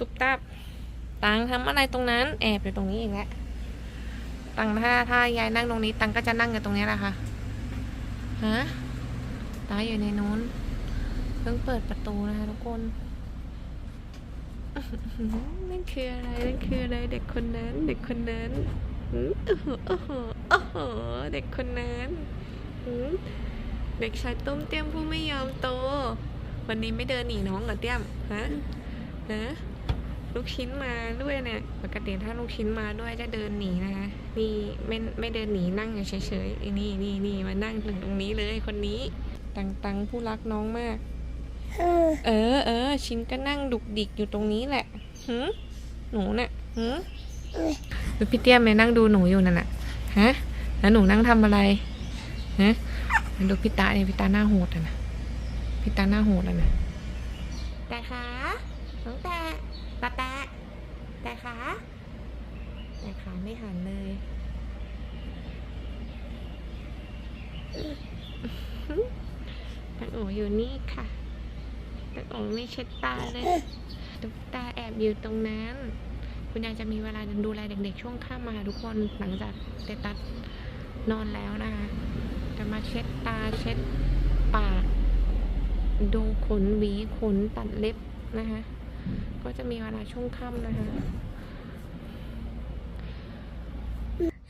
ตุบตับตังทำอะไรตรงนั้น แอบอยู่ตรงนี้อีกแล้วตังถ้าถ้ายายนั่งตรงนี้ ตังก็จะนั่งอยู่ตรงนี้แหละค่ะฮะตาอยู่ในนู้นเพิ่งเปิดประตูนะคะทุกคนนั่นคืออะไรนั่นคืออะไรเด็กคนนั้น เด็กคนนั้นอืมโอ้โหโอ้โหเด็กคนนั้นเด็กชายตุ้มเตี้ยมผู้ไม่ยอมโต วันนี้ไม่เดินหนีน้องเหรอเตี้ยมฮะฮะ ลูกชิ้นมาด้วยเนี่ยปกติถ้าลูกชิ้นมาด้วยจะเดินหนีนะคะนี่ไม่ไม่เดินหนีนั่งอยู่เฉยๆไอ้นี่นี่นี่มานั่งถึงตรงนี้เลยคนนี้ ตังตังผู้รักน้องมาก เออเออชิ้นก็นั่งดุกดิกอยู่ตรงนี้แหละหืมหนูน่ะหืมดูพี่เตี้ยมเลยนั่งดูหนูอยู่นั่นน่ะฮะแล้วหนูนั่งทำอะไรฮะดูพี่ตาเนี่ยพี่ตาหน้าโหดอะนะพี่ตาหน้าโหดอะนะแต่ขาน้องแต่ ตาแตะแต่ขาแต่ขาไม่หันเลยตังโออยู่นี่ค่ะตังโอไม่เช็ดตาเลยตุ๊กตาแอบอยู่ตรงนั้น คุณยายจะมีเวลาดูแลเด็กๆช่วงค่ำมาค่ะทุกคนหลังจากเตตัสนอนแล้วนะคะจะมาเช็ดตาเช็ดปาก ดูขนหวีขนตัดเล็บนะคะ ก็จะมีเวลาช่วงค่ำนะคะ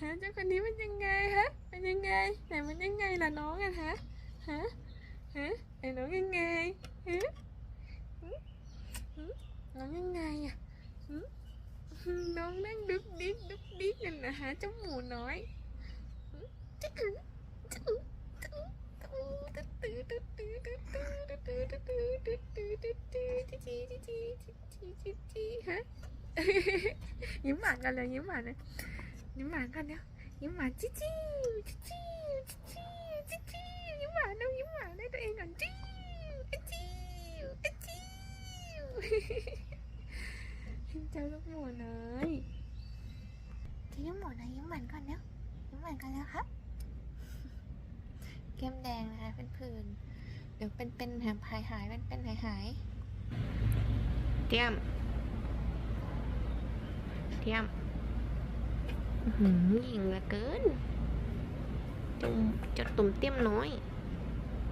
ฮะเจ้าคนนี้มันยังไงฮะมันยังไงไหนมันยังไงล่ะน้องอะฮะฮะฮะไอ้น้องยังไงฮะน้องยังไงอะน้องนั่งดุกดิ๊กดุกดิ๊กนั่นนะฮะเจ้าหมูน้อยหึจ๊ะกึ๋จ๊ะกึ๋จ๊ะกึ๋จ๊ะกึ๋ตึ๊ดตื้อตื้อตื้อตื้อตื้อตื้อตื้อตื้อตื้อตื้อตื้อ จีจีจีจีจีฮะยิ้มหวานกันเลยยิ้มหวานเลยยิ้มหวานกันเนี่ยยิ้มหวานจีจีจีจีจีจีจียิ้มหวานนะยิ้มหวานให้ตัวเองก่อนจีจีจีเจ้าลูกหมูน้อยจะยิ้มหมูน้อยยิ้มหวานก่อนเนาะยิ้มหวานกันแล้วครับแก้มแดงนะคะเป็นผื่นเดี๋ยวเป็นเป็นหายหายหายเป็นเป็นหายหาย เตรียม เตรียมอื้อหืมหญิงเหลือเกินจุ่มจะตุ่มเตี้ยมน้อย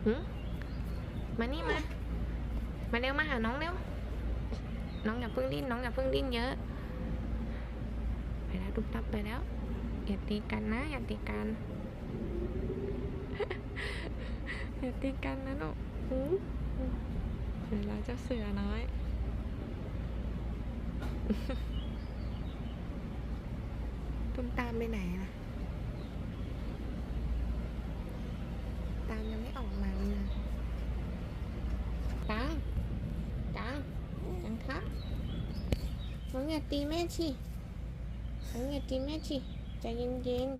หืมมานี่มา มาเร็วมาหาน้องเร็ว น้องอย่าเพิ่งดิ้นน้องอย่าเพิ่งดิ้นเยอะ ไปแล้วตุ๊บตับไปแล้วอย่าตีกันนะอย่าตีกันอย่าตีกันนะลูกหูเดี๋ยวเราเจะเสือน้อย ตุ้มตามไปไหนล่ะตามยังไม่ออกมาเลยตังตังตังครับน้องอย่าตีแม่ชิน้องอย่าตีแม่ชิใจเย็นๆ